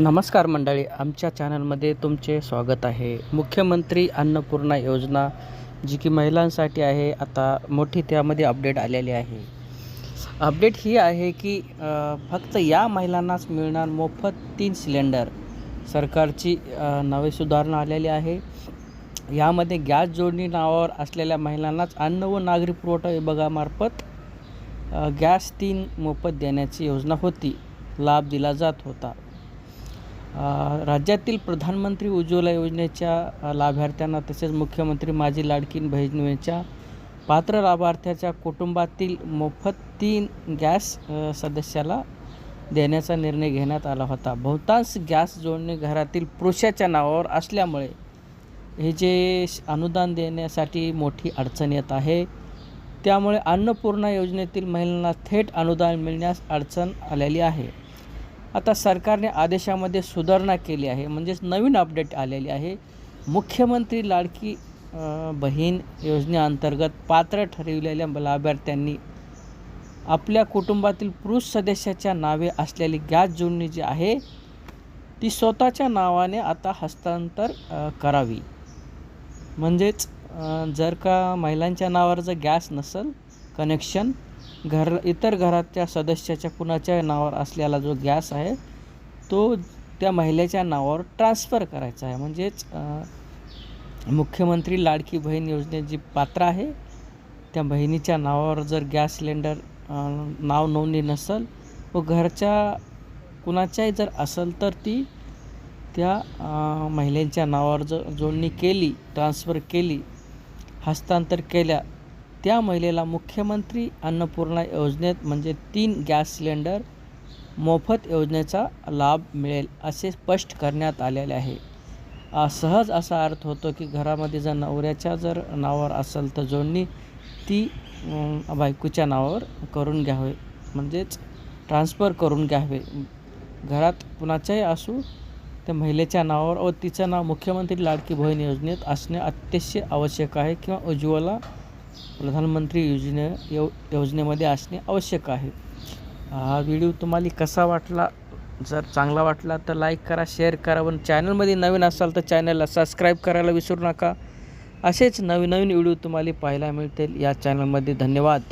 नमस्कार मंडळी आमच्या चॅनलमध्ये तुमचे स्वागत आहे. मुख्यमंत्री अन्नपूर्णा योजना जी की महिलांसाठी आहे आता मोठी त्यामध्ये अपडेट आलेली आहे. अपडेट ही आहे की फक्त या महिलांनाच मिळणार मोफत तीन सिलेंडर. सरकारची नवी सुधारणा आलेली आहे. यामध्ये गॅस जोडणी नावावर असलेल्या महिलांनाच अन्न व नागरी पुरवठा विभागामार्फत गॅस तीन मोफत देण्याची योजना होती. लाभ दिला जात होता. राज्यातील प्रधानमंत्री उज्ज्वला योजनेच्या लाभार्थ्यांना तसेच मुख्यमंत्री माझी लाडकीन बहिणीच्या पात्र लाभार्थ्याच्या कुटुंबातील मोफत तीन गॅस सदस्याला देण्याचा निर्णय घेण्यात आला होता. बहुतांश गॅस जोडणी घरातील पुरुषाच्या नावावर असल्यामुळे हे जे श- अनुदान देण्यासाठी मोठी अडचण येत आहे त्यामुळे अन्नपूर्णा योजनेतील महिलांना थेट अनुदान मिळण्यास अडचण आलेली आहे. आता सरकारने आदेशामध्ये सुधारणा केली आहे. म्हणजेच नवीन अपडेट आलेली आहे. मुख्यमंत्री लाडकी बहीण योजनेअंतर्गत पात्र ठरविलेल्या लाभार्थ्यांनी आपल्या कुटुंबातील पुरुष सदस्याच्या नावे असलेली गॅस जोडणी जी आहे ती स्वतःच्या नावाने आता हस्तांतर करावी. म्हणजेच जर का महिलांच्या नावावर जर गॅस नसेल कनेक्शन घर इतर घरातल्या सदस्याच्या कुणाच्या नावावर असलेला जो गॅस आहे तो त्या महिलेच्या नावावर ट्रान्स्फर करायचा आहे. म्हणजेच मुख्यमंत्री लाडकी बहीण योजनेत जी पात्र आहे त्या बहिणीच्या नावावर जर गॅस सिलेंडर नाव नोंदणी नसेल व घरच्या कुणाच्याही जर असेल तर ती त्या महिलेच्या नावावर जर जोडणी केली ट्रान्स्फर केली हस्तांतर केल्या त्या महिलेला मुख्यमंत्री अन्नपूर्णा योजनेत म्हणजे तीन गॅस सिलेंडर मोफत योजनेचा लाभ मिळेल असे स्पष्ट करण्यात आलेले आहे. सहज असा अर्थ होतो की घरामध्ये जर नवऱ्याच्या जर नावावर असेल तर जोडणी ती बायकोच्या नावावर करून घ्यावे म्हणजेच ट्रान्स्फर करून घ्यावे. घरात कुणाच्याही असू त्या महिलेच्या नावावर व तिचं नाव मुख्यमंत्री लाडकी बहीण योजनेत असणे अतिशय आवश्यक आहे किंवा उज्ज्वला प्रधानमंत्री योजने यो योजनेमध्ये असणे आवश्यक आहे. हा व्हिडिओ तुम्हाला कसा वाटला? जर चांगला वाटला तर लाईक करा शेअर करा. पण चॅनलमध्ये नवीन असाल तर चॅनलला सबस्क्राईब करायला विसरू नका. असेच नवीन नवीन व्हिडिओ तुम्हाला पाहायला मिळतील या चॅनलमध्ये धन्यवाद.